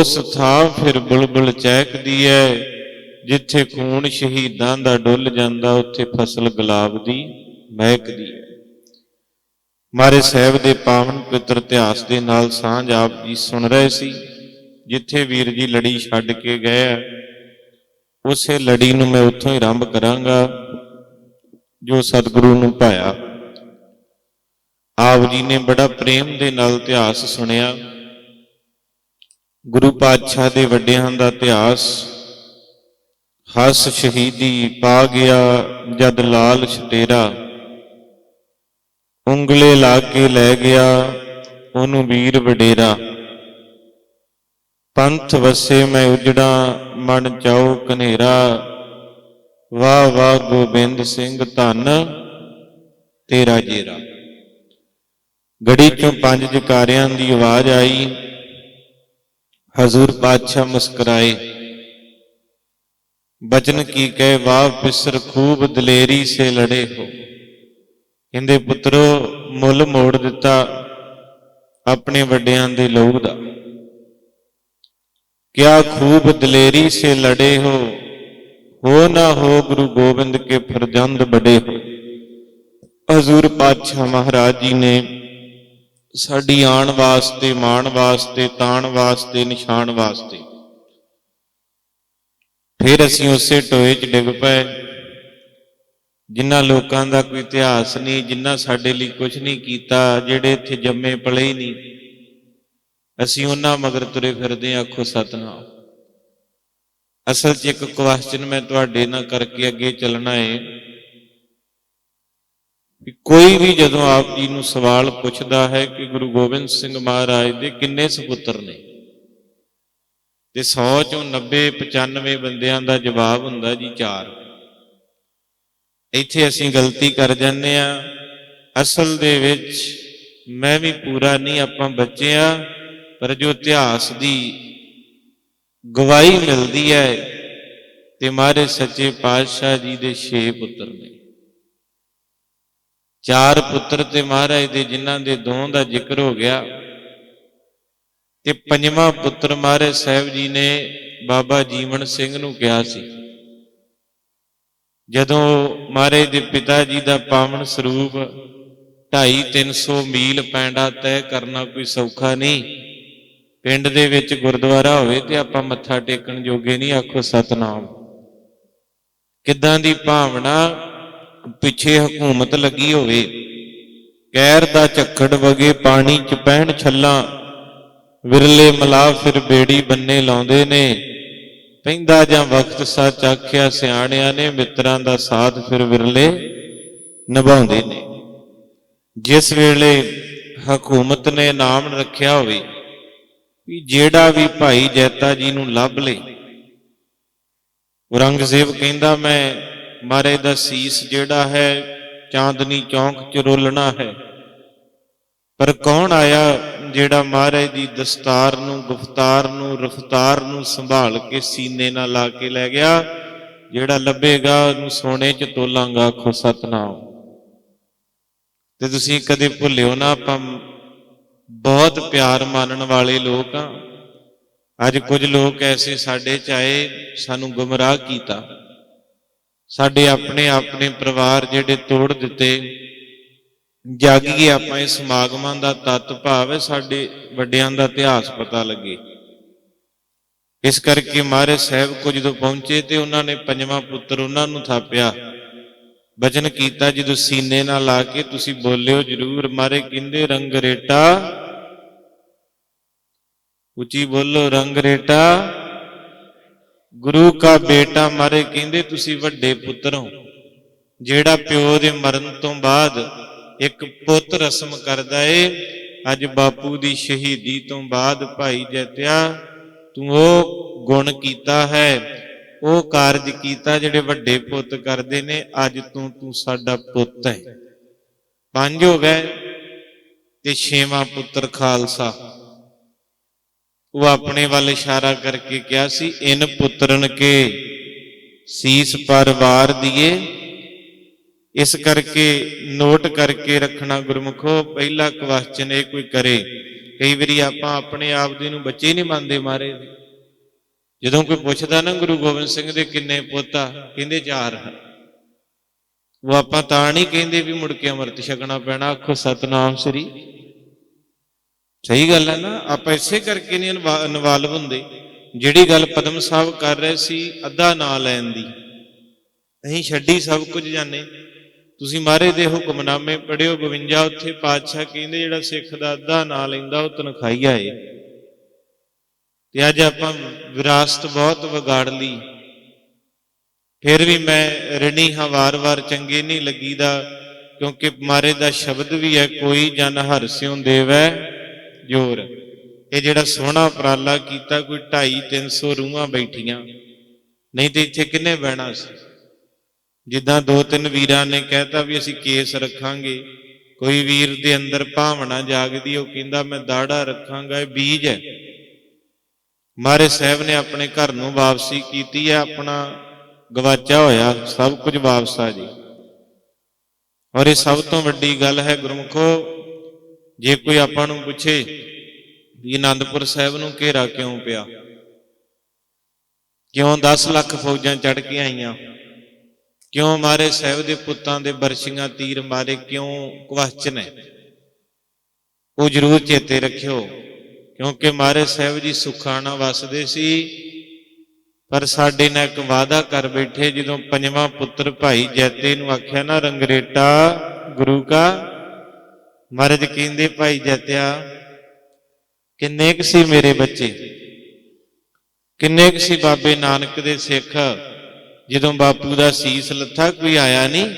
ਉਸ ਥਾਂ ਫਿਰ ਬੁਲਬੁਲ ਚਹਿਕਦੀ ਐ, ਜਿੱਥੇ ਖੂਨ ਸ਼ਹੀਦਾਂ ਦਾ ਡੁੱਲ ਜਾਂਦਾ, ਉੱਥੇ ਫਸਲ ਗੁਲਾਬ ਦੀ ਮਹਿਕਦੀ ਹੈ ਮਾਰੇ ਸਾਹਿਬ ਦੇ ਪਾਵਨ ਪਿੱਤਰ ਇਤਿਹਾਸ ਦੇ ਨਾਲ ਸਾਂਝ ਆਪ ਜੀ ਸੁਣ ਰਹੇ ਸੀ, ਜਿੱਥੇ ਵੀਰ ਜੀ ਲੜੀ ਛੱਡ ਕੇ ਗਏ ਉਸੇ ਲੜੀ ਨੂੰ ਮੈਂ ਉੱਥੋਂ ਹੀ ਆਰੰਭ ਕਰਾਂਗਾ, ਜੋ ਸਤਿਗੁਰੂ ਨੂੰ ਭਾਇਆ ਆਪ ਜੀ ਨੇ ਬੜਾ ਪ੍ਰੇਮ ਦੇ ਨਾਲ ਇਤਿਹਾਸ ਸੁਣਿਆ। ਗੁਰੂ ਪਾਤਸ਼ਾਹ ਦੇ ਵੱਡਿਆਂ ਦਾ ਇਤਿਹਾਸ। ਹਸ ਸ਼ਹੀਦੀ ਪਾ ਗਿਆ ਜਦ ਲਾਲ ਛਤੇਰਾ ਉਂਗਲੇ ਲਾ ਕੇ ਲੈ ਗਿਆ ਉਹਨੂੰ ਵੀਰ ਵਡੇਰਾ। ਪੰਥ ਵਸੇ ਮੈਂ ਉਜੜਾ, ਮਨ ਚਾਉ ਕਨੇਰਾ ਵਾਹ ਵਾਹ ਗੋਬਿੰਦ ਸਿੰਘ ਧੰਨ, ਤੇਰਾ ਜੇਰਾ। ਗੜੀ ਚੋਂ ਪੰਜ ਜਕਾਰਿਆਂ ਦੀ ਆਵਾਜ਼ ਆਈ। ਹਜ਼ੂਰ ਪਾਤਸ਼ਾਹ ਮੁਸਕਰਾਏ। ਬਚਨ ਕੀ ਕਹੇ ਵਾਹ ਬਿਸਰ ਖੂਬ ਦਲੇਰੀ ਸੇ ਲੜੇ ਹੋ। ਕਹਿੰਦੇ, ਪੁੱਤਰੋ, ਮੁੱਲ ਮੋੜ ਦਿੱਤਾ ਆਪਣੇ ਵੱਡਿਆਂ ਦੇ ਲਹੂ ਦਾ। ਕਿਆ ਖੂਬ ਦਲੇਰੀ ਸੇ ਲੜੇ ਹੋ। ਹੋ ਨਾ ਹੋ ਗੁਰੂ ਗੋਬਿੰਦ ਕੇ ਫਰਜ਼ੰਦ ਬੜੇ ਹੋ। ਹਜ਼ੂਰ ਪਾਤਸ਼ਾਹ ਮਹਾਰਾਜ ਜੀ ਨੇ ਸਾਡੀ ਆਣ ਵਾਸਤੇ ਮਾਣ ਵਾਸਤੇ ਤਾਣ ਵਾਸਤੇ ਨਿਸ਼ਾਨ ਵਾਸਤੇ। ਫਿਰ ਅਸੀਂ ਉਸੇ ਟੋਏ 'ਚ ਡਿੱਗ ਪਏ। ਜਿਨ੍ਹਾਂ ਲੋਕਾਂ ਦਾ ਕੋਈ ਇਤਿਹਾਸ ਨਹੀਂ ਜਿਨ੍ਹਾਂ ਸਾਡੇ ਲਈ ਕੁਝ ਨਹੀਂ ਕੀਤਾ ਜਿਹੜੇ ਇੱਥੇ ਜੰਮੇ ਪਲੇ ਹੀ ਨਹੀਂ ਅਸੀਂ ਉਹਨਾਂ ਮਗਰ ਤੁਰੇ ਫਿਰਦੇ ਹਾਂ, ਆਖੋ ਸਤਨਾਮ। ਅਸਲ 'ਚ ਇੱਕ ਕੁਐਸਚਨ ਮੈਂ ਤੁਹਾਡੇ ਨਾਲ ਕਰਕੇ ਅੱਗੇ ਚੱਲਣਾ ਏ। ਕਿ ਕੋਈ ਵੀ ਜਦੋਂ ਆਪ ਜੀ ਨੂੰ ਸਵਾਲ ਪੁੱਛਦਾ ਹੈ ਕਿ ਗੁਰੂ ਗੋਬਿੰਦ ਸਿੰਘ ਮਹਾਰਾਜ ਦੇ ਕਿੰਨੇ ਸੁਪੁੱਤਰ ਨੇ, ਤੇ 100 ਚੋਂ 90 95 ਬੰਦਿਆਂ ਦਾ ਜਵਾਬ ਹੁੰਦਾ ਜੀ 4 ਇੱਥੇ ਅਸੀਂ ਗਲਤੀ ਕਰ ਜਾਂਦੇ ਆ ਅਸਲ ਦੇ ਵਿੱਚ ਮੈਂ ਵੀ ਪੂਰਾ ਨਹੀਂ, ਆਪਾਂ ਬੱਚੇ ਆ ਪਰ ਜੋ ਇਤਿਹਾਸ ਦੀ ਗਵਾਹੀ ਮਿਲਦੀ ਹੈ, ਤੇ ਮਾਰੇ ਸੱਚੇ ਪਾਤਸ਼ਾਹ ਜੀ ਦੇ 6 ਪੁੱਤਰ ਨੇ। ਚਾਰ ਪੁੱਤਰ ਤੇ ਮਹਾਰਾਜ ਦੇ ਜਿਨ੍ਹਾਂ ਦੇ ਦੋ ਦਾ ਜ਼ਿਕਰ ਹੋ ਗਿਆ ਤੇ ਪੰਜਵਾਂ ਪੁੱਤਰ ਮਹਾਰਾਜ ਸਾਹਿਬ ਜੀ ਨੇ ਬਾਬਾ ਜੀਵਨ ਸਿੰਘ ਨੂੰ ਕਿਹਾ ਸੀ। ਜਦੋਂ ਮਹਾਰਾਜ ਦੇ ਪਿਤਾ ਜੀ ਦਾ ਪਾਵਨ ਸਰੂਪ 2.5 300 ਮੀਲ ਪੈਂਡਾ ਤੈਅ ਕਰਨਾ ਕੋਈ ਸੌਖਾ ਨਹੀਂ, ਪਿੰਡ ਦੇ ਵਿੱਚ ਗੁਰਦੁਆਰਾ ਹੋਵੇ ਤੇ ਆਪਾਂ ਮੱਥਾ ਟੇਕਣ ਜੋਗੇ ਨਹੀਂ, ਆਖੋ ਸਤਨਾਮ। ਕਿੱਦਾਂ ਦੀ ਭਾਵਨਾ ਪਿੱਛੇ ਹਕੂਮਤ ਲੱਗੀ ਹੋਵੇ। ਕਹਿਰ ਦਾ ਝੱਖੜ ਵਗੇ ਪਾਣੀ ਚ ਪਹਿਣ ਛੱਲਾ, ਵਿਰਲੇ ਮਲਾ ਫਿਰ ਬੇੜੀ ਬੰਨੇ ਲਾਉਂਦੇ ਨੇ। ਪੈਂਦਾ ਜਾਂ ਵਕਤ ਸੱਚ ਆਖਿਆ ਸਿਆਣਿਆਂ ਨੇ, ਮਿੱਤਰਾਂ ਦਾ ਸਾਥ ਫਿਰ ਵਿਰਲੇ ਨਿਭਾਉਂਦੇ ਨੇ। ਜਿਸ ਵੇਲੇ ਹਕੂਮਤ ਨੇ ਨਾਮ ਰੱਖਿਆ ਹੋਵੇ, ਵੀ ਜਿਹੜਾ ਵੀ ਭਾਈ ਜੈਤਾ ਜੀ ਨੂੰ ਲੱਭ ਲੇ। ਔਰੰਗਜ਼ੇਬ ਕਹਿੰਦਾ, ਮੈਂ ਮਹਾਰਾਜ ਦਾ ਸੀਸ ਜਿਹੜਾ ਹੈ, ਚਾਂਦਨੀ ਚੌਂਕ ਚ ਰੋਲਣਾ ਹੈ। ਪਰ ਕੌਣ ਆਇਆ ਜਿਹੜਾ ਮਹਾਰਾਜ ਦੀ ਦਸਤਾਰ ਨੂੰ, ਗੁਫਤਾਰ ਨੂੰ, ਰਫਤਾਰ ਨੂੰ ਸੰਭਾਲ ਕੇ ਸੀਨੇ ਨਾਲ ਲਾ ਕੇ ਲੈ ਗਿਆ, ਜਿਹੜਾ ਲੱਭੇਗਾ ਉਹਨੂੰ ਸੋਨੇ 'ਚ ਤੋਲਾਂਗਾ, ਆਖੋ ਸਤਨਾਮ। ਤੇ ਤੁਸੀਂ ਕਦੇ ਭੁੱਲਿਓ ਨਾ, ਆਪਾਂ ਬਹੁਤ ਪਿਆਰ ਮਾਨਣ ਵਾਲੇ ਲੋਕ ਆ। ਅੱਜ ਕੁਝ ਲੋਕ ਐਸੇ ਸਾਡੇ ਚ ਆਏ, ਸਾਨੂੰ ਗੁੰਮਰਾਹ ਕੀਤਾ। ਸਾਡੇ ਆਪਣੇ ਆਪਣੇ ਪਰਿਵਾਰ ਜਿਹੜੇ ਤੋੜ ਦਿੱਤੇ, ਜਾਗੀਏ ਆਪਾਂ ਇਸ ਸਮਾਗਮਾਂ ਦਾ ਤਤ ਭਾਵ ਹੈ ਸਾਡੇ ਵੱਡਿਆਂ ਦਾ ਇਤਿਹਾਸ ਪਤਾ ਲੱਗੇ। ਇਸ ਕਰਕੇ ਮਹਾਰਾਜ ਸਾਹਿਬ ਕੋ ਜਦੋਂ ਪਹੁੰਚੇ ਤੇ ਉਹਨਾਂ ਨੇ ਪੰਜਵਾਂ ਪੁੱਤਰ ਉਹਨਾਂ ਨੂੰ ਥਾਪਿਆ। ਬਚਨ ਕੀਤਾ, ਜਦੋਂ ਸੀਨੇ ਨਾਲ ਲਾ ਕੇ ਤੁਸੀਂ ਬੋਲਿਓ, ਜਰੂਰ ਮਾਰੇ ਕਹਿੰਦੇ ਰੰਗ ਰੇਟਾ ਉੱਚੀ ਬੋਲੋ ਰੰਗ ਰੇਟਾ ਗੁਰੂ ਕਾ ਬੇਟਾ ਮਾਰੇ ਕਹਿੰਦੇ ਤੁਸੀਂ ਵੱਡੇ ਪੁੱਤਰ ਹੋ। ਜਿਹੜਾ ਪਿਓ ਦੇ ਮਰਨ ਤੋਂ ਬਾਅਦ ਇੱਕ ਪੁੱਤ ਰਸਮ ਕਰਦਾ ਏ, ਅੱਜ ਬਾਪੂ ਦੀ ਸ਼ਹੀਦੀ ਤੋਂ ਬਾਅਦ ਭਾਈ ਜੈਤਿਆ, ਤੂੰ ਉਹ ਗੁਣ ਕੀਤਾ ਹੈ, ਉਹ ਕਾਰਜ ਕੀਤਾ ਜਿਹੜੇ ਵੱਡੇ ਪੁੱਤ ਕਰਦੇ ਨੇ, ਅੱਜ ਤੂੰ ਤੂੰ ਸਾਡਾ ਪੁੱਤ ਹੈ। ਪੰਜ ਹੋ ਗਏ ਤੇ ਛੇਵਾਂ ਪੁੱਤਰ ਖਾਲਸਾ। ਉਹ ਆਪਣੇ ਵੱਲ ਇਸ਼ਾਰਾ ਕਰਕੇ ਕਿਹਾ ਸੀ, ਇਨ ਪੁੱਤਰਨ ਕੇ ਸੀਸ ਪਰਵਾਰ ਦੀਏ। ਇਸ ਕਰਕੇ ਨੋਟ ਕਰਕੇ ਰੱਖਣਾ ਗੁਰਮੁਖੋ, ਪਹਿਲਾ ਕੁਐਸਚਨ ਇਹ ਕੋਈ ਕਰੇ। ਕਈ ਵਾਰੀ ਆਪਾਂ ਆਪਣੇ ਆਪ ਦੇ ਨੂੰ ਬੱਚੇ ਨਹੀਂ ਮੰਨਦੇ ਮਾਰੇ ਜਦੋਂ ਕੋਈ ਪੁੱਛਦਾ ਨਾ ਗੁਰੂ ਗੋਬਿੰਦ ਸਿੰਘ ਦੇ ਕਿੰਨੇ ਪੁੱਤ ਆ, ਕਹਿੰਦੇ ਚਾਰ ਉਹ ਆਪਾਂ ਤਾਂ ਨਹੀਂ ਕਹਿੰਦੇ ਵੀ ਮੁੜ ਕੇ ਅੰਮ੍ਰਿਤ ਛਕਣਾ ਪੈਣਾ, ਆਖੋ ਸਤਨਾਮ ਸ੍ਰੀ ਸਹੀ ਗੱਲ ਹੈ ਨਾ, ਆਪਾਂ ਇਸੇ ਕਰਕੇ ਨਹੀਂ ਇਨਵਾਲਵ ਹੁੰਦੇ। ਜਿਹੜੀ ਗੱਲ ਪਦਮ ਸਾਹਿਬ ਕਰ ਰਹੇ ਸੀ, ਅੱਧਾ ਨਾਂ ਲੈਣ ਦੀ। ਅਸੀਂ ਛੱਡੀ ਸਭ ਕੁਝ ਜਾਣੇ। ਤੁਸੀਂ ਮਾਰੇ ਦੇ ਹੁਕਮਨਾਮੇ ਪੜਿਓ 52 ਉੱਥੇ ਪਾਤਸ਼ਾਹ ਕਹਿੰਦੇ, ਜਿਹੜਾ ਸਿੱਖ ਦਾ ਅੱਧਾ ਨਾਂ ਲੈਂਦਾ, ਉਹ ਤਨਖਾਹੀਆ ਏ ਤੇ ਅੱਜ ਆਪਾਂ ਵਿਰਾਸਤ ਬਹੁਤ ਵਿਗਾੜ ਲਈ। ਫਿਰ ਵੀ ਮੈਂ ਰਣੀ ਹਾਂ, ਵਾਰ-ਵਾਰ ਚੰਗੇ ਨਹੀਂ ਲੱਗੀਦਾ, ਕਿਉਂਕਿ ਮਾਰੇ ਦਾ ਸ਼ਬਦ ਵੀ ਹੈ, ਕੋਈ ਜਨ ਹਰਸਿਉ ਦੇਵੈ। ਜੋਰ। ਇਹ ਜਿਹੜਾ ਸੋਹਣਾ ਉਪਰਾਲਾ ਕੀਤਾ, ਕੋਈ 2.5 300 ਰੂਹਾਂ ਬੈਠੀਆਂ। ਨਹੀਂ ਤੇ ਇੱਥੇ ਕਿੰਨੇ ਬਹਿਣਾ ਸੀ? ਜਿੱਦਾਂ ਦੋ ਤਿੰਨ ਵੀਰਾਂ ਨੇ ਕਹਿਤਾ ਵੀ ਅਸੀਂ ਕੇਸ ਰੱਖਾਂਗੇ। ਕੋਈ ਵੀਰ ਦੇ ਅੰਦਰ ਭਾਵਨਾ ਜਾਗਦੀ, ਉਹ ਕਹਿੰਦਾ, ਮੈਂ ਦਾੜਾ ਰੱਖਾਂਗਾ, ਇਹ ਬੀਜ ਹੈ। ਮਾਰੇ ਸਾਹਿਬ ਨੇ ਆਪਣੇ ਘਰ ਨੂੰ ਵਾਪਸੀ ਕੀਤੀ ਹੈ ਆਪਣਾ ਗਵਾਚਾ ਹੋਇਆ, ਸਭ ਕੁਝ ਵਾਪਸ ਆ ਜੀ। ਔਰ ਇਹ ਸਭ ਤੋਂ ਵੱਡੀ ਗੱਲ ਹੈ, ਗੁਰਮੁਖੋ ਜੇ ਕੋਈ ਆਪਾਂ ਨੂੰ ਪੁੱਛੇ ਵੀ ਆਨੰਦਪੁਰ ਸਾਹਿਬ ਨੂੰ ਘੇਰਾ ਕਿਉਂ ਪਿਆ? ਕਿਉਂ 10 ਲੱਖ ਫੌਜਾਂ ਚੜ ਕੇ ਆਈਆਂ? ਕਿਉਂ ਮਾਰੇ ਸਾਹਿਬ ਦੇ ਪੁੱਤਾਂ ਦੇ ਬਰਸ਼ੀਆਂ ਤੀਰ ਮਾਰੇ? ਕਿਉਂ ਕੁਐਸਚਨ ਹੈ? ਉਹ ਜ਼ਰੂਰ ਚੇਤੇ ਰੱਖਿਓ, ਕਿਉਂਕਿ ਮਾਰੇ ਸਾਹਿਬ ਜੀ ਸੁਖਾਣਾ ਵਸਦੇ ਸੀ, ਪਰ ਸਾਡੇ ਨਾਲ ਇੱਕ ਵਾਅਦਾ ਕਰ ਬੈਠੇ ਜਦੋਂ ਪੰਜਵਾਂ ਪੁੱਤਰ ਭਾਈ ਜੈਤੇ ਨੂੰ ਆਖਿਆ, ਨਾ ਰੰਗਰੇਟਾ ਗੁਰੂ ਕਾ ਮਹਾਰਾਜ ਕਹਿੰਦੇ ਭਾਈ ਜਤਿਆ ਕਿੰਨੇ ਕੁ ਸੀ ਮੇਰੇ ਬੱਚੇ? ਕਿੰਨੇ ਕੁ ਸੀ ਬਾਬੇ ਨਾਨਕ ਦੇ ਸਿੱਖ? ਜਦੋਂ ਬਾਪੂ ਦਾ ਸੀਸ ਲੱਥਾ, ਕੋਈ ਆਇਆ ਨਹੀਂ?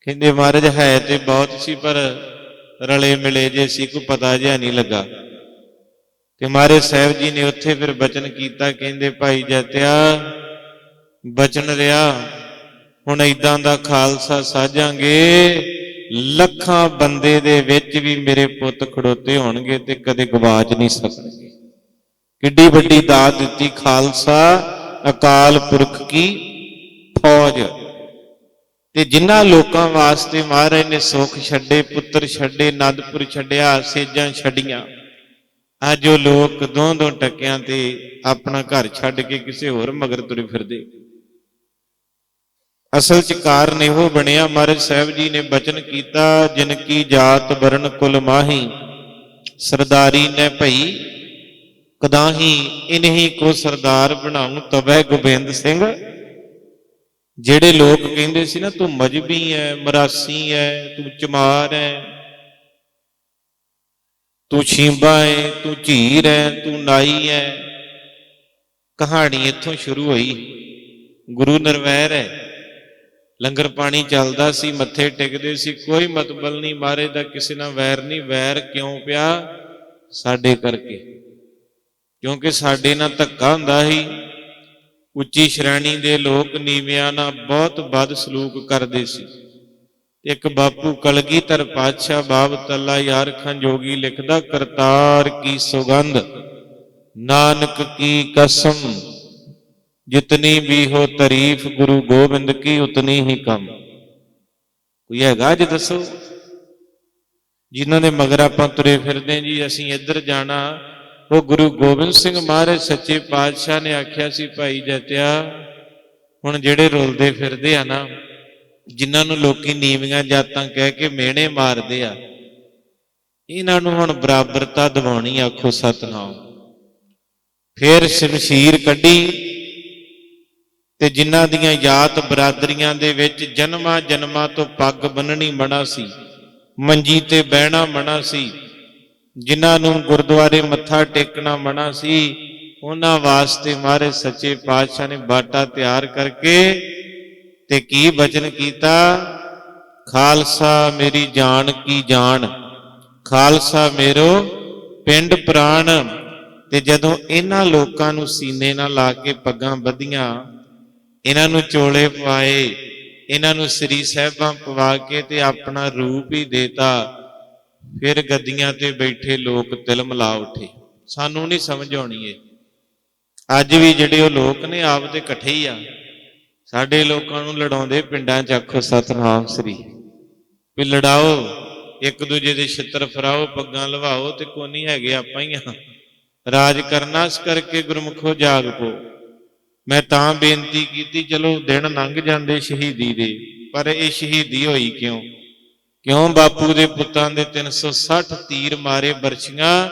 ਕਹਿੰਦੇ ਮਹਾਰਾਜ ਹੈ ਤੇ ਬਹੁਤ ਸੀ, ਪਰ ਰਲੇ ਮਿਲੇ ਜੇ ਸੀ, ਕੋਈ ਪਤਾ ਜਿਹਾ ਨਹੀਂ ਲੱਗਾ। ਤੇ ਮਹਾਰਾਜ ਸਾਹਿਬ ਜੀ ਨੇ ਉੱਥੇ ਫਿਰ ਬਚਨ ਕੀਤਾ, ਕਹਿੰਦੇ, ਭਾਈ ਜਤਿਆ ਬਚਨ ਰਿਆ ਹੁਣ ਇਦਾਂ ਦਾ ਖਾਲਸਾ ਸਾਜਾਂਗੇ। ਲੱਖਾਂ ਬੰਦੇ ਦੇ ਵਿੱਚ ਵੀ ਮੇਰੇ ਪੁੱਤ ਖੜੋਤੇ ਹੋਣਗੇ ਤੇ ਕਦੇ ਗਵਾਚ ਨਹੀਂ ਸਕਣਗੇ। ਕਿੱਡੀ ਵੱਡੀ ਦਾਤ ਦਿੱਤੀ ਖਾਲਸਾ, ਅਕਾਲ ਪੁਰਖ ਕੀ ਫੌਜ। ਤੇ ਜਿਨ੍ਹਾਂ ਲੋਕਾਂ ਵਾਸਤੇ ਮਹਾਰਾਜ ਨੇ ਸੁੱਖ ਛੱਡੇ, ਪੁੱਤਰ ਛੱਡੇ ਨੰਦਪੁਰ ਛੱਡਿਆ ਸੇਜਾਂ ਛੱਡੀਆਂ, ਅੱਜ ਉਹ ਲੋਕ ਦੋ ਦੋ ਟੱਕਿਆਂ ਤੇ ਆਪਣਾ ਘਰ ਛੱਡ ਕੇ ਕਿਸੇ ਹੋਰ ਮਗਰ ਤੁਰੇ ਫਿਰਦੇ। ਅਸਲ ਚ ਕਾਰਨ ਇਹੋ ਬਣਿਆ, ਮਹਾਰਾਜ ਸਾਹਿਬ ਜੀ ਨੇ ਬਚਨ ਕੀਤਾ, ਜਿਨ ਕੀ ਜਾਤ ਵਰਨ ਕੁਲ ਮਾਹੀ, ਸਰਦਾਰੀ ਨੇ ਭਈ, ਕਦਾਹੀ ਇਨਹੀ ਕੋ ਸਰਦਾਰ ਬਣਾਉ ਤਬੈ ਗੋਬਿੰਦ ਸਿੰਘ। ਜਿਹੜੇ ਲੋਕ ਕਹਿੰਦੇ ਸੀ ਨਾ, ਤੂੰ ਮਜਬੀ ਹੈ ਮਰਾਸੀ ਹੈ ਤੂੰ ਚਮਾਰ ਹੈ ਤੂੰ ਛੀਂਬਾ ਹੈ ਤੂੰ ਝੀਰ ਹੈ ਤੂੰ ਨਾਈ ਹੈ ਕਹਾਣੀ ਇੱਥੋਂ ਸ਼ੁਰੂ ਹੋਈ। ਗੁਰੂ ਨਰਵੈਰ ਹੈ ਲੰਗਰ ਪਾਣੀ ਚੱਲਦਾ ਸੀ, ਮੱਥੇ ਟਿਕਦੇ ਸੀ, ਕੋਈ ਮਤਬਲ ਨਹੀਂ ਮਾਰੇ ਦਾ, ਕਿਸੇ ਨਾਲ ਵੈਰ ਨਹੀਂ, ਵੈਰ ਕਿਉਂ ਪਿਆ? ਸਾਡੇ ਕਰਕੇ। ਕਿਉਂਕਿ ਸਾਡੇ ਨਾਲ ਧੱਕਾ ਹੁੰਦਾ ਸੀ, ਉੱਚੀ ਸ਼੍ਰੇਣੀ ਦੇ ਲੋਕ ਨੀਵਿਆਂ ਨਾਲ ਬਹੁਤ ਵੱਧ ਸਲੂਕ ਕਰਦੇ ਸੀ। ਇੱਕ ਬਾਪੂ ਕਲਗੀਧਰ ਪਾਤਸ਼ਾਹ ਬਾਬ ਤੱਲਾ ਯਾਰ ਖਾਂ ਜੋਗੀ ਲਿਖਦਾ, ਕਰਤਾਰ ਕੀ ਸੁਗੰਧ, ਨਾਨਕ ਕੀ ਕਸਮ ਜਿਤਨੀ ਵੀ ਹੋ ਤਾਰੀਫ ਗੁਰੂ ਗੋਬਿੰਦ ਕੀ, ਉਤਨੀ ਹੀ ਕਮ। ਕੋਈ ਹੈਗਾ ਅੱਜ ਦੱਸੋ? ਜਿਨ੍ਹਾਂ ਦੇ ਮਗਰ ਆਪਾਂ ਤੁਰੇ ਫਿਰਦੇ ਜੀ, ਅਸੀਂ ਇੱਧਰ ਜਾਣਾ। ਉਹ ਗੁਰੂ ਗੋਬਿੰਦ ਸਿੰਘ ਮਹਾਰਾਜ ਸੱਚੇ ਪਾਤਸ਼ਾਹ ਨੇ ਆਖਿਆ ਸੀ, ਭਾਈ ਜਤਿਆ ਹੁਣ ਜਿਹੜੇ ਰੁਲਦੇ ਫਿਰਦੇ ਆ ਨਾ, ਜਿਨ੍ਹਾਂ ਨੂੰ ਲੋਕੀ ਨੀਵੀਆਂ ਜਾਤਾਂ ਕਹਿ ਕੇ ਮਿਹਣੇ ਮਾਰਦੇ ਆ, ਇਹਨਾਂ ਨੂੰ ਹੁਣ ਬਰਾਬਰਤਾ ਦਿਵਾਉਣੀ ਆਖੋ ਸਤਨਾਮ। ਫੇਰ ਸ਼ਮਸ਼ੀਰ ਕੱਢੀ। ਤੇ ਜਿਨ੍ਹਾਂ ਦੀਆਂ ਯਾਤ ਬਰਾਦਰੀਆਂ ਦੇ ਵਿੱਚ ਜਨਮਾਂ ਜਨਮਾਂ ਤੋਂ ਪੱਗ ਬੰਨਣੀ ਮਣਾ ਸੀ, ਮੰਜੀ ਤੇ ਬਹਿਣਾ ਮਣਾ ਸੀ, ਜਿਨ੍ਹਾਂ ਨੂੰ ਗੁਰਦੁਆਰੇ ਮੱਥਾ ਟੇਕਣਾ ਮਣਾ ਸੀ, ਉਹਨਾਂ ਵਾਸਤੇ ਮਾਰੇ ਸੱਚੇ ਪਾਤਸ਼ਾਹ ਨੇ ਬਾਟਾ ਤਿਆਰ ਕਰਕੇ ਤੇ ਕੀ ਬਚਨ ਕੀਤਾ? ਖਾਲਸਾ ਮੇਰੀ ਜਾਨ ਕੀ ਜਾਨ, ਖਾਲਸਾ ਮੇਰੋ ਪਿੰਡ ਪ੍ਰਾਣ। ਤੇ ਜਦੋਂ ਇਹਨਾਂ ਲੋਕਾਂ ਨੂੰ ਸੀਨੇ ਨਾਲ ਲਾ ਕੇ ਪੱਗਾਂ ਬੱਧੀਆਂ ਇਹਨਾਂ ਨੂੰ ਚੋਲੇ ਪਾਏ ਇਹਨਾਂ ਨੂੰ ਸ੍ਰੀ ਸਾਹਿਬਾਂ ਪਵਾ ਕੇ ਤੇ ਆਪਣਾ ਰੂਪ ਹੀ ਦੇਤਾ। ਫਿਰ ਗੱਦੀਆਂ ਤੇ ਬੈਠੇ ਲੋਕ ਤਿਲ ਮਿਲਾ ਉੱਠੇ। ਸਾਨੂੰ ਨਹੀਂ ਸਮਝ ਆਉਣੀ ਏ ਅੱਜ ਵੀ ਜਿਹੜੇ ਉਹ ਲੋਕ ਨੇ ਆਪ ਤੇ ਇਕੱਠੇ ਹੀ ਆ। ਸਾਡੇ ਲੋਕਾਂ ਨੂੰ ਲੜਾਉਂਦੇ ਪਿੰਡਾਂ 'ਚ ਆਖੋ, ਸਤਨਾਮ ਸ੍ਰੀ। ਵੀ ਲੜਾਓ, ਇੱਕ ਦੂਜੇ ਦੇ ਛਿੱਤਰ ਫਰਾਓ ਪੱਗਾਂ ਲਵਾਓ ਤੇ ਕੋਨੀ ਹੈਗੇ ਆਪਾਂ ਹੀ ਆ। ਰਾਜ ਕਰਨਾ ਇਸ ਕਰਕੇ ਗੁਰਮੁਖੋ ਜਾਗ ਪੋ। ਮੈਂ ਤਾਂ ਬੇਨਤੀ ਕੀਤੀ, ਚਲੋ ਦਿਨ ਲੰਘ ਜਾਂਦੇ ਸ਼ਹੀਦੀ ਦੇ, ਪਰ ਇਹ ਸ਼ਹੀਦੀ ਹੋਈ ਕਿਉਂ? ਕਿਉਂ ਬਾਪੂ ਦੇ ਪੁੱਤਾਂ ਦੇ 360 ਤੀਰ ਮਾਰੇ ਬਰਛੀਆਂ?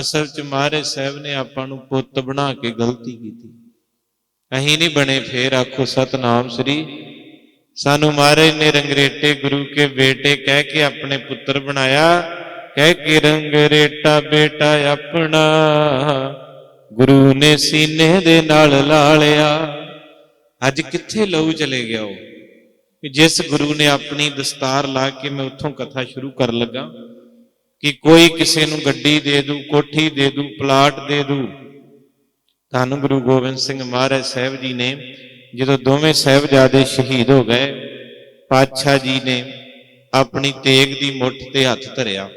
ਅਸਲ ਚ ਮਹਾਰਾਜ ਸਾਹਿਬ ਨੇ ਆਪਾਂ ਨੂੰ ਪੁੱਤ ਬਣਾ ਕੇ ਗਲਤੀ ਕੀਤੀ। ਅਹੀਂ ਨਹੀਂ ਬਣੇ ਫੇਰ, ਆਖੋ ਸਤਨਾਮ ਸ੍ਰੀ। ਸਾਨੂੰ ਮਹਾਰਾਜ ਨੇ ਰੰਗਰੇਟੇ ਗੁਰੂ ਕੇ ਬੇਟੇ ਕਹਿ ਕੇ ਆਪਣੇ ਪੁੱਤਰ ਬਣਾਇਆ। ਕਹਿ ਕੇ ਰੰਗਰੇਟਾ ਬੇਟਾ ਆਪਣਾ। ਗੁਰੂ ਨੇ ਸੀਨੇ ਦੇ ਨਾਲ ਲਾ ਲਿਆ ਅੱਜ ਕਿੱਥੇ ਲਹੂ ਚਲੇ ਗਿਆ ਉਹ? ਕਿ ਜਿਸ ਗੁਰੂ ਨੇ ਆਪਣੀ ਦਸਤਾਰ ਲਾ ਕੇ ਮੈਂ ਉੱਥੋਂ ਕਥਾ ਸ਼ੁਰੂ ਕਰਨ ਲੱਗਾ ਕਿ ਕੋਈ ਕਿਸੇ ਨੂੰ ਗੱਡੀ ਦੇ ਦੂ, ਕੋਠੀ ਦੇ ਦੂ, ਪਲਾਟ ਦੇ ਦੂ। ਧੰਨ ਗੁਰੂ ਗੋਬਿੰਦ ਸਿੰਘ ਮਹਾਰਾਜ ਸਾਹਿਬ ਜੀ ਨੇ ਜਦੋਂ ਦੋਵੇਂ ਸਾਹਿਬਜ਼ਾਦੇ ਸ਼ਹੀਦ ਹੋ ਗਏ, ਪਾਤਸ਼ਾਹ ਜੀ ਨੇ ਆਪਣੀ ਤੇਗ ਦੀ ਮੁੱਠ ਤੇ ਹੱਥ ਧਰਿਆ।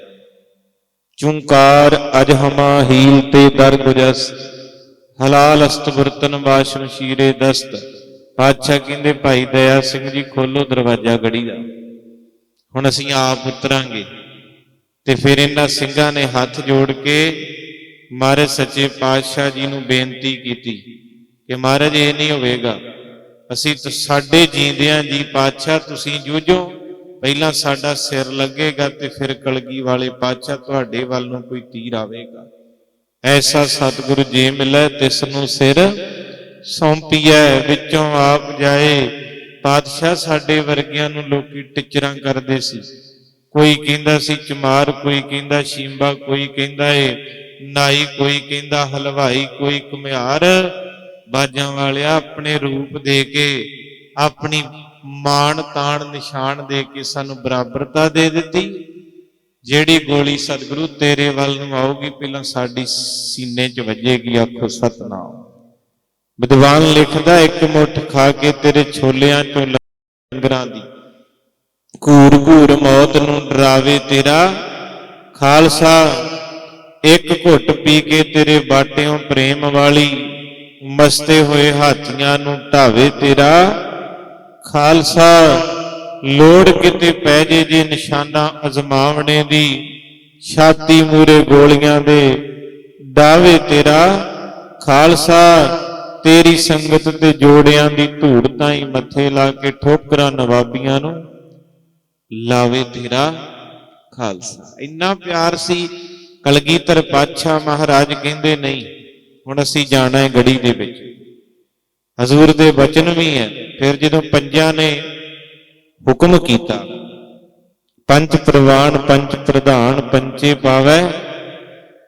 ਚੁੰਕਾਰ ਅਜਹਮਾ ਹੀਲ ਤੇ ਦਰ ਗੁਜਸ, ਹਲਾਲ ਅਸਤ ਬਰਤਨ ਬਾਸ਼ਮ ਸ਼ੀਰੇ ਦਸਤ ਪਾਤਸ਼ਾਹ ਕਹਿੰਦੇ, ਭਾਈ ਦਇਆ ਸਿੰਘ ਜੀ, ਖੋਲੋ ਦਰਵਾਜ਼ਾ ਗੜੀ ਦਾ। ਹੁਣ ਅਸੀਂ ਆਪ ਉਤਰਾਂਗੇ। ਤੇ ਫਿਰ ਇਹਨਾਂ ਸਿੰਘਾਂ ਨੇ ਹੱਥ ਜੋੜ ਕੇ ਮਹਾਰਾਜ ਸੱਚੇ ਪਾਤਸ਼ਾਹ ਜੀ ਨੂੰ ਬੇਨਤੀ ਕੀਤੀ ਕਿ ਮਹਾਰਾਜ, ਇਹ ਨਹੀਂ ਹੋਵੇਗਾ। ਅਸੀਂ ਤਾਂ ਸਾਡੇ ਜੀਂਦਿਆਂ ਜੀ ਪਾਤਸ਼ਾਹ, ਤੁਸੀਂ ਜੂਝੋ। ਪਹਿਲਾਂ ਸਾਡਾ ਸਿਰ ਲੱਗੇਗਾ ਤੇ ਫਿਰ ਕਲਗੀ ਵਾਲੇ ਪਾਤਸ਼ਾਹ ਤੁਹਾਡੇ ਵੱਲ ਨੂੰ ਕੋਈ ਤੀਰ ਆਵੇਗਾ। ਐਸਾ ਸਤਿਗੁਰੂ ਜੀ ਮਿਲੈ, ਤਿਸ ਨੂੰ ਸਿਰ ਸੌਂਪੀਐ, ਵਿੱਚੋਂ ਆਪ ਜਾਏ। ਪਾਤਸ਼ਾਹ ਸਾਡੇ ਵਰਗਿਆਂ ਨੂੰ ਲੋਕੀ ਟਿਚਰਾਂ ਕਰਦੇ ਸੀ। ਕੋਈ ਕਹਿੰਦਾ ਸੀ ਚਮਾਰ, ਕੋਈ ਕਹਿੰਦਾ ਸ਼ੀਂਬਾ, ਕੋਈ ਕਹਿੰਦਾ ਏ ਨਾਈ, ਕੋਈ ਕਹਿੰਦਾ ਹਲਵਾਈ, ਕੋਈ ਕੁਮਿਆਰ ਬਾਜਾਂ ਵਾਲਿਆ ਆਪਣੇ ਰੂਪ ਦੇ ਕੇ ਆਪਣੀ ਮਾਣ, ਤਾਣ, ਨਿਸ਼ਾਨ ਦੇ ਕੇ ਸਾਨੂੰ ਬਰਾਬਰਤਾ ਦੇ ਦਿੱਤੀ। ਜਿਹੜੀ ਗੋਲੀ ਸਤਿਗੁਰੂ ਤੇਰੇ ਵੱਲ ਨੂੰ ਆਊਗੀ, ਪਹਿਲਾਂ ਸਾਡੀ ਸੀਨੇ 'ਚ ਵੱਜੇਗੀ, ਆਖੋ ਸਤਨਾਮ। ਵਿਦਵਾਨ ਲਿਖਦਾ, ਇੱਕ ਮੁੱਠ ਖਾ ਕੇ ਤੇਰੇ ਛੋਲਿਆਂ 'ਚੋਂ ਲੰਗਰਾਂ ਦੀ। ਘੂਰ ਘੂਰ ਮੌਤ ਨੂੰ ਡਰਾਵੇ ਤੇਰਾ। ਖਾਲਸਾ, ਇੱਕ ਘੁੱਟ ਪੀ ਕੇ ਤੇਰੇ ਬਾਟਿਓਂ ਪ੍ਰੇਮ ਵਾਲੀ, ਮਸਤੇ ਹੋਏ ਹਾਥੀਆਂ ਨੂੰ ਢਾਵੇ ਤੇਰਾ। ਖਾਲਸਾ, ਲੋੜ ਕਿਤੇ ਪੈ ਜੇ ਜੇ ਨਿਸ਼ਾਨਾ ਅਜ਼ਮਾਵਣੇ ਦੀ, ਛਾਤੀ ਮੂਰੇ ਗੋਲੀਆਂ ਦੇ ਦਾਵੇ ਤੇਰਾ, ਖਾਲਸਾ, ਤੇਰੀ ਸੰਗਤ ਤੇ ਜੋੜਿਆਂ ਦੀ ਧੂੜ ਤਾਈ ਮੱਥੇ ਲਾ ਕੇ ਠੋਕਰਾਂ ਨਵਾਬੀਆਂ ਨੂੰ, ਲਾਵੇ ਤੇਰਾ ਖਾਲਸਾ। ਇੰਨਾ ਪਿਆਰ ਸੀ, ਕਲਗੀਧਰ ਪਾਤਸ਼ਾਹ ਮਹਾਰਾਜ ਕਹਿੰਦੇ ਨਹੀਂ, ਹੁਣ ਅਸੀਂ ਜਾਣਾ ਹੈ ਗੜੀ ਦੇ ਵਿੱਚ। ਹਜ਼ੂਰ ਦੇ ਬਚਨ ਵੀ ਹੈ। ਫਿਰ ਜਦੋਂ ਪੰਜਾਂ ਨੇ ਹੁਕਮ ਕੀਤਾ, ਪੰਜ ਪ੍ਰਵਾਨ, ਪੰਜ ਪ੍ਰਧਾਨ ਪੰਚੇ ਪਾਵੈ,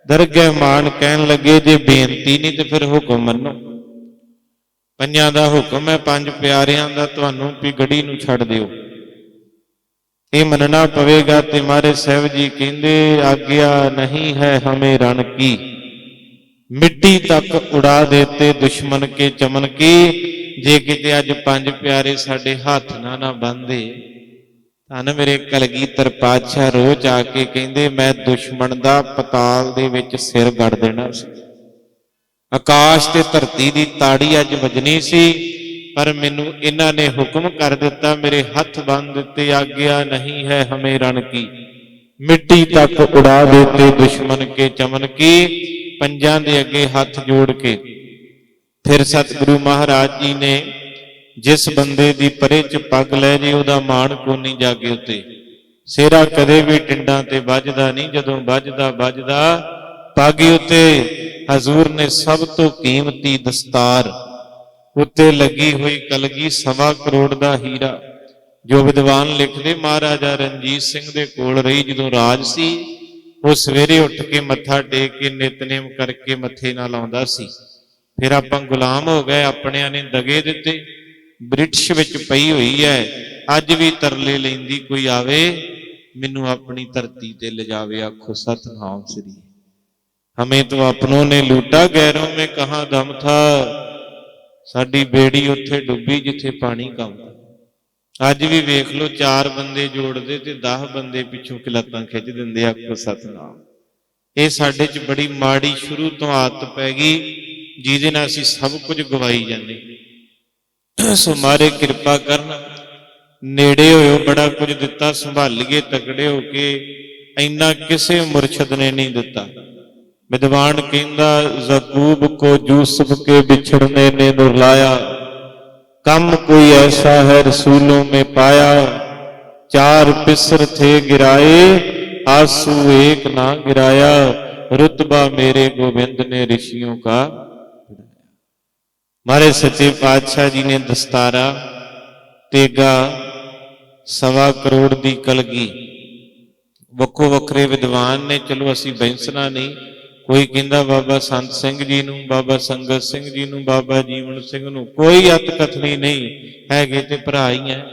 ਦਰਗਹਿ ਮਾਨ ਕਹਿਣ ਲੱਗੇ ਜੇ ਬੇਨਤੀ ਨਹੀਂ ਤੇ ਫਿਰ ਹੁਕਮ ਮੰਨੋ। ਪੰਜਾਂ ਦਾ ਹੁਕਮ ਹੈ, ਪੰਜ ਪਿਆਰਿਆਂ ਦਾ ਤੁਹਾਨੂੰ ਵੀ ਗੜੀ ਨੂੰ ਛੱਡ ਦਿਓ। ਇਹ ਮੰਨਣਾ ਪਵੇਗਾ ਤੇ ਮਾਰੇ ਸਾਹਿਬ ਜੀ ਕਹਿੰਦੇ, ਆਗਿਆ ਨਹੀਂ ਹੈ ਹਮੇ ਰਣ ਕੀ। ਮਿੱਟੀ ਤੱਕ ਉਡਾ ਦੇਤੇ ਦੁਸ਼ਮਨ ਕੇ ਚਮਨ ਕੀ ਜੇ ਕਿਤੇ ਅੱਜ ਪੰਜ ਪਿਆਰੇ ਸਾਡੇ ਹੱਥ ਨਾ ਨਾ ਬੰਦੇ ਧੰਨ ਮੇਰੇ ਕਲਗੀਧਰ ਪਾਤਸ਼ਾਹ ਰੋਜ਼ ਆ ਕੇ ਕਹਿੰਦੇ, ਮੈਂ ਦੁਸ਼ਮਣ ਦਾ ਪਤਾਲ ਦੇ ਵਿੱਚ ਸਿਰ ਗੜ ਦੇਣਾ ਸੀ। ਆਕਾਸ਼ ਤੇ ਧਰਤੀ ਦੀ ਤਾੜੀ ਅੱਜ ਵੱਜਣੀ ਸੀ, ਪਰ ਮੈਨੂੰ ਇਹਨਾਂ ਨੇ ਹੁਕਮ ਕਰ ਦਿੱਤਾ, ਮੇਰੇ ਹੱਥ ਬੰਨ ਦਿੱਤੇ, ਆਗਿਆ ਨਹੀਂ ਹੈ ਹਮੇ ਰਣ ਕੀ। ਮਿੱਟੀ ਤੱਕ ਉਡਾ ਦੇਤੇ ਦੁਸ਼ਮਣ ਕੇ ਚਮਨ ਕੀ, ਪੰਜਾਂ ਦੇ ਅੱਗੇ ਹੱਥ ਜੋੜ ਕੇ। ਫਿਰ ਸਤਿਗੁਰੂ ਮਹਾਰਾਜ ਜੀ ਨੇ ਜਿਸ ਬੰਦੇ ਦੀ ਪਰੇ ਚ ਪੱਗ ਲੈ ਜੇ, ਉਹਦਾ ਮਾਣ ਕੋਨੀ ਜਾਗੇ ਉਤੇ। ਸਿਰਾ ਕਦੇ ਵੀ ਟਿੰਡਾਂ ਤੇ ਵੱਜਦਾ ਨਹੀਂ, ਜਦੋਂ ਵੱਜਦਾ ਵੱਜਦਾ, ਪੱਗ ਉਤੇ। ਹਜ਼ੂਰ ਨੇ ਸਭ ਤੋਂ ਕੀਮਤੀ ਦਸਤਾਰ ਉੱਤੇ ਲੱਗੀ ਹੋਈ ਕਲਗੀ ਸਵਾ ਕਰੋੜ ਦਾ ਹੀਰਾ, ਜੋ ਵਿਦਵਾਨ ਲਿਖਦੇ, ਮਹਾਰਾਜਾ ਰਣਜੀਤ ਸਿੰਘ ਦੇ ਕੋਲ ਰਹੀ ਜਦੋਂ ਰਾਜ ਸੀ, ਉਹ ਸਵੇਰੇ ਉੱਠ ਕੇ ਮੱਥਾ ਟੇਕ ਕੇ ਨਿਤਨੇਮ ਕਰਕੇ ਮੱਥੇ ਨਾਲ ਆਉਂਦਾ ਸੀ। ਫਿਰ ਆਪਾਂ ਗੁਲਾਮ ਹੋ ਗਏ, ਆਪਣਿਆਂ ਨੇ ਦਗੇ ਦਿੱਤੇ। ਬ੍ਰਿਟਿਸ਼ ਵਿੱਚ ਪਈ ਹੋਈ ਹੈ। ਅੱਜ ਵੀ ਤਰਲੇ ਲੈਂਦੀ ਕੋਈ ਆਵੇ, ਮੈਨੂੰ ਆਪਣੀ ਧਰਤੀ ਤੇ ਲਿਜਾਵੇ ਆਖੋ ਸਤਨਾਮ ਸ੍ਰੀ। ਹਮੇ ਤੋ ਆਪਨੋਂ ਨੇ ਲੂਟਾ, ਗੈਰੋਂ ਮੈਂ ਕਹਾ ਦਮ ਥਾ? ਸਾਡੀ ਬੇੜੀ ਉੱਥੇ ਡੁੱਬੀ ਜਿੱਥੇ ਪਾਣੀ ਕੰਮਦਾ ਅੱਜ ਵੀ ਵੇਖ ਲਓ, ਚਾਰ ਬੰਦੇ ਜੋੜਦੇ ਤੇ 10 ਬੰਦੇ ਪਿੱਛੋਂ ਕਿਲਤਾਂ ਖਿੱਚ ਦਿੰਦੇ, ਆਖੋ ਸਤਨਾਮ। ਇਹ ਸਾਡੇ 'ਚ ਬੜੀ ਮਾੜੀ ਸ਼ੁਰੂ ਤੋਂ ਆਦਤ ਪੈ ਗਈ। ਜਿਹਦੇ ਨਾਲ ਅਸੀਂ ਸਭ ਕੁਝ ਗਵਾਈ ਜਾਂਦੇ। ਸੋ ਮਾਰੇ ਕਿਰਪਾ ਕਰਨ, ਨੇੜੇ ਹੋਇਓ, ਬੜਾ ਕੁਝ ਦਿੱਤਾ ਸੰਭਾਲੀਏ ਤਕੜੇ ਹੋ ਕੇ, ਇੰਨਾ ਕਿਸੇ ਮੁਰਸ਼ਦ ਨੇ ਨਹੀਂ ਦਿੱਤਾ। ਵਿਦਵਾਨ ਕਹਿੰਦਾ, ਜ਼ਕੂਬ ਕੋ ਯੂਸਫ ਕੇ ਵਿਛੜਨੇ ਨੇ ਦੁਰਲਾਇਆ ਕੰਮ ਕੋਈ ਐਸਾ ਹੈ ਰਸੂਲੋਂ ਮੇ ਪਾਇਆ। ਚਾਰ ਪਿਸਰ ਥੇ ਗਿਰਾਏ, ਆਸੂ ਏਕ ਨਾ ਗਿਰਾਇਆ। ਰਤਬਾ ਮੇਰੇ ਗੋਬਿੰਦ ਨੇ ਰਿਸ਼ੀਆਂ ਕਾ। ਮਹਾਰਾਜ ਸੱਚੇ ਪਾਤਸ਼ਾਹ ਜੀ ਨੇ ਦਸਤਾਰਾ, ਤੇਗਾ, ਸਵਾ ਕਰੋੜ ਦੀ ਕਲਗੀ। ਵੱਖੋ ਵੱਖਰੇ ਵਿਦਵਾਨ ਨੇ, ਚਲੋ ਅਸੀਂ ਬੈਂਸਣਾ ਨਹੀਂ। ਕੋਈ ਕਹਿੰਦਾ ਬਾਬਾ ਸੰਤ ਸਿੰਘ ਜੀ ਨੂੰ, ਬਾਬਾ ਸੰਗਤ ਸਿੰਘ ਜੀ ਨੂੰ, ਬਾਬਾ ਜੀਵਨ ਸਿੰਘ ਨੂੰ, ਕੋਈ ਅਤਕਥਨੀ ਨਹੀਂ, ਹੈਗੇ ਤੇ ਭਰਾ ਹੀ ਹੈ।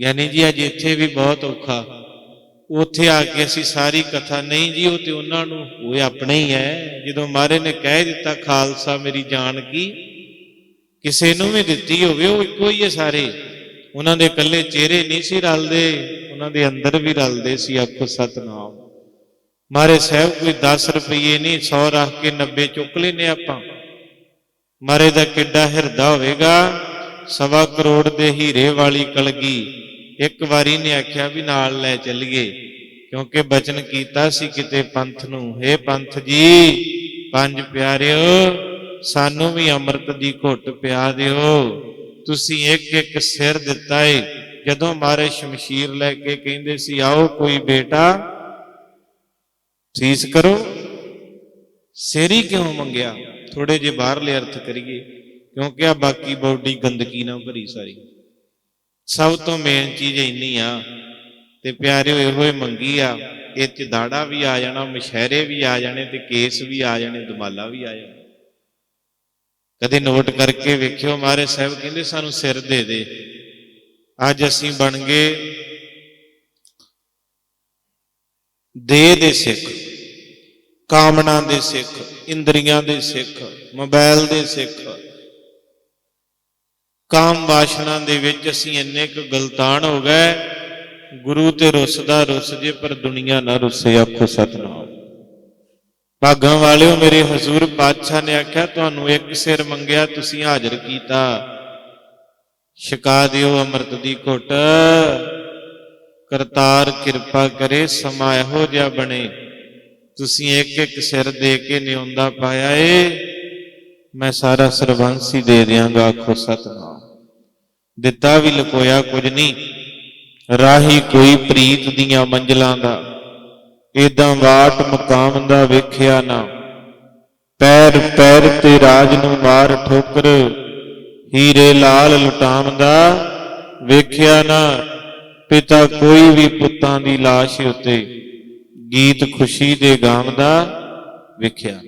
ਗਿਆਨੀ ਜੀ, ਅੱਜ ਇੱਥੇ ਵੀ ਬਹੁਤ ਔਖਾ। ਉੱਥੇ ਆ ਕੇ ਅਸੀਂ ਸਾਰੀ ਕਥਾ, ਨਹੀਂ ਜੀ, ਉਹ ਤੇ ਉਹਨਾਂ ਨੂੰ, ਉਹ ਆਪਣਾ ਹੀ ਹੈ। ਜਦੋਂ ਮਾਰੇ ਨੇ ਕਹਿ ਦਿੱਤਾ, ਖਾਲਸਾ ਮੇਰੀ ਜਾਨ ਕੀ? ਕਿਸੇ ਨੂੰ ਵੀ ਦਿੱਤੀ ਹੋਵੇ, ਉਹ ਇੱਕੋ ਹੀ ਹੈ ਸਾਰੇ। ਉਹਨਾਂ ਦੇ ਇਕੱਲੇ ਚਿਹਰੇ ਨਹੀਂ ਸੀ ਰਲਦੇ, ਉਹਨਾਂ ਦੇ ਅੰਦਰ ਵੀ ਰਲਦੇ ਸੀ ਆਖੋ ਸਤਨਾਮ। ਮਾਰੇ ਸਾਹਿਬ ਕੋਈ 10 ਰੁਪਏ ਨਹੀਂ 100 ਰੱਖ ਕੇ 90 ਚੁੱਕ ਲੈਨੇ ਆਪਾਂ। ਮਾਰੇ ਦਾ ਕਿੱਡਾ ਹਿਰਦਾ ਹੋਵੇਗਾ, ਸਵਾ ਕਰੋੜ ਦੇ ਹੀਰੇ ਵਾਲੀ ਕਲਗੀ। ਇੱਕ ਵਾਰੀ ਨੇ ਆਖਿਆ ਵੀ ਨਾਲ ਲੈ ਚੱਲੀਏ, ਕਿਉਂਕਿ ਬਚਨ ਕੀਤਾ ਸੀ ਕਿਤੇ ਪੰਥ ਨੂੰ। हे ਪੰਥ ਜੀ, ਪੰਜ ਪਿਆਰਿਓ, ਸਾਨੂੰ ਵੀ ਅੰਮ੍ਰਿਤ ਦੀ ਘੁੱਟ ਪਿਆ ਦਿਓ। ਤੁਸੀਂ ਇੱਕ ਇੱਕ ਸਿਰ ਦਿੱਤਾ ਏ। ਜਦੋਂ ਮਾਰੇ ਸ਼ਮਸ਼ੀਰ ਲੈ ਕੇ ਕਹਿੰਦੇ ਸੀ, ਆਓ ਕੋਈ ਬੇਟਾ, ਸੀਸ ਕਰੋ। ਸਿਰ ਹੀ ਕਿਉਂ ਮੰਗਿਆ? ਥੋੜੇ ਜੇ ਬਾਹਰਲੇ ਅਰਥ ਕਰੀਏ, ਕਿਉਂਕਿ ਆ ਬਾਕੀ ਬੋਡੀ ਗੰਦਗੀ ਨਾਲ ਭਰੀ ਸਾਰੀ। ਸਭ ਤੋਂ ਮੇਨ ਚੀਜ਼ ਇੰਨੀ ਆ ਤੇ ਪਿਆਰਿਓ, ਇਹੋ ਹੀ ਮੰਗੀ ਆ ਇਹ ਚ ਦਾੜਾ ਵੀ ਆ ਜਾਣਾ, ਮਸ਼ਹਿਰੇ ਵੀ ਆ ਜਾਣੇ ਤੇ ਕੇਸ ਵੀ ਆ ਜਾਣੇ ਦਮਾਲਾ ਵੀ ਆ ਜਾਣਾ। ਕਦੇ ਨੋਟ ਕਰਕੇ ਵੇਖਿਓ, ਮਹਾਰਾਜ ਸਾਹਿਬ ਕਹਿੰਦੇ ਸਾਨੂੰ ਸਿਰ ਦੇ ਦੇ। ਅੱਜ ਅਸੀਂ ਬਣ ਗਏ ਦੇਹ ਦੇ ਸਿੱਖ, ਕਾਮਨਾ ਦੇ ਸਿੱਖ, ਇੰਦਰੀਆਂ ਦੇ ਸਿੱਖ ਮੋਬਾਈਲ ਦੇ ਸਿੱਖ। ਕਾਮ ਵਾਸ਼ਨਾ ਦੇ ਵਿੱਚ ਅਸੀਂ ਇੰਨੇ ਕੁ ਗਲਤਾਨ ਹੋ ਗਏ। ਗੁਰੂ ਤੇ ਰੁੱਸਦਾ ਰੁੱਸ ਜੇ ਪਰ ਦੁਨੀਆ ਨਾ ਰੁੱਸੇ ਆਖੋ ਸਤਨਾਮ। ਭਾਗਾਂ ਵਾਲਿਓ, ਮੇਰੇ ਹਜ਼ੂਰ ਪਾਤਸ਼ਾਹ ਨੇ ਆਖਿਆ, ਤੁਹਾਨੂੰ ਇੱਕ ਸਿਰ ਮੰਗਿਆ, ਤੁਸੀਂ ਹਾਜ਼ਰ ਕੀਤਾ। ਛਕਾ ਦਿਓ ਅੰਮ੍ਰਿਤ ਦੀ ਘੁੱਟ। ਕਰਤਾਰ ਕਿਰਪਾ ਕਰੇ, ਸਮਾਂ ਇਹੋ ਜਿਹਾ ਬਣੇ। ਤੁਸੀਂ ਇੱਕ ਇੱਕ ਸਿਰ ਦੇ ਕੇ ਨਿਉਂਦਾ ਪਾਇਆ ਏ। ਮੈਂ ਸਾਰਾ ਸਰਬੰਸ ਹੀ ਦੇ ਦਿਆਂਗਾ ਆਖੋ ਸਤਨਾਮ। ਦਿੱਤਾ ਵੀ ਲਕੋਇਆ ਕੁਝ ਨਹੀਂ, ਰਾਹੀ ਕੋਈ ਪ੍ਰੀਤ ਦੀਆਂ ਮੰਜ਼ਲਾਂ ਦਾ, ਏਦਾਂ ਵਾਟ ਮਕਾਮ ਦਾ ਵੇਖਿਆ ਨਾ। ਪੈਰ ਪੈਰ ਤੇ ਰਾਜ ਨੂੰ ਮਾਰ ਠੋਕਰ, ਹੀਰੇ ਲਾਲ ਲੁਟਾਮ ਦਾ ਵੇਖਿਆ ਨਾ। ਪਿਤਾ ਕੋਈ ਵੀ ਪੁੱਤਾਂ ਦੀ ਲਾਸ਼ ਉੱਤੇ ਗੀਤ ਖੁਸ਼ੀ ਦੇ ਗਾਮ ਦਾ ਵੇਖਿਆ।